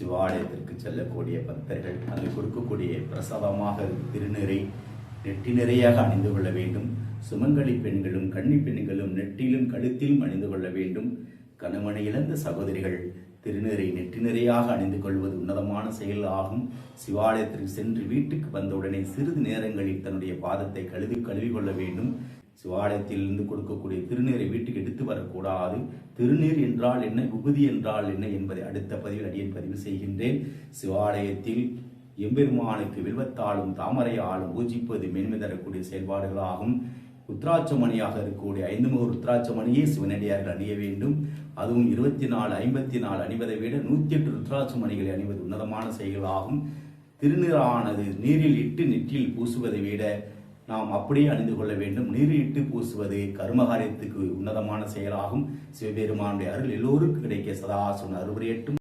சிவாலயத்திற்கு செல்லக்கூடிய பக்தர்கள் அங்கு கொடுக்கக்கூடிய பிரசாதமாக திருநிறை நெட்டி நிறையாக அணிந்து கொள்ள வேண்டும். சுமங்கலி பெண்களும் கன்னி பெண்களும் நெட்டிலும் கழுத்திலும் அணிந்து கொள்ள வேண்டும். கணவனை இழந்த சகோதரிகள் திருநீரை நெற்றி நிறையாக அணிந்து கொள்வது உன்னதமான செயல் ஆகும். சிவாலயத்திற்கு சென்று வீட்டுக்கு வந்தவுடனே சிறிது நேரங்களில் தன்னுடைய பாதத்தை கழுவி கழுவி கொள்ள வேண்டும். சிவாலயத்தில் இருந்து கொடுக்கக்கூடிய திருநீரை வீட்டுக்கு எடுத்து வரக்கூடாது. திருநீர் என்றால் என்ன? விபூதி என்றால் என்ன என்பதை அடுத்த பதிவில் அடியன் பதிவு செய்கின்றேன். சிவாலயத்தில் எம்பெருமானுக்கு வில்வத்தாலும் தாமரையாலும் பூஜிப்பது மேன்மை தரக்கூடிய செயல்பாடுகளாகும். உத்ராட்சமணியாக இருக்கக்கூடிய ஐந்து முக உத்ராட்சமணியே சிவனடியார்கள் அணிய வேண்டும். அதுவும் இருபத்தி நாலு ஐம்பத்தி நாலு அணிவதை விட நூற்றி எட்டு ருத்ராட்சமணிகளை அணிவது உன்னதமான செயல்களாகும். திருநீரானது நீரில் இட்டு நெற்றியில் பூசுவதை விட நாம் அப்படியே அணிந்து கொள்ள வேண்டும். நீரிட்டு பூசுவது கர்மகாரியத்துக்கு உன்னதமான செயலாகும். சிவபெருமானுடைய அருள் எல்லோருக்கும் கிடைக்க சதாசன் அறுவரையட்டும்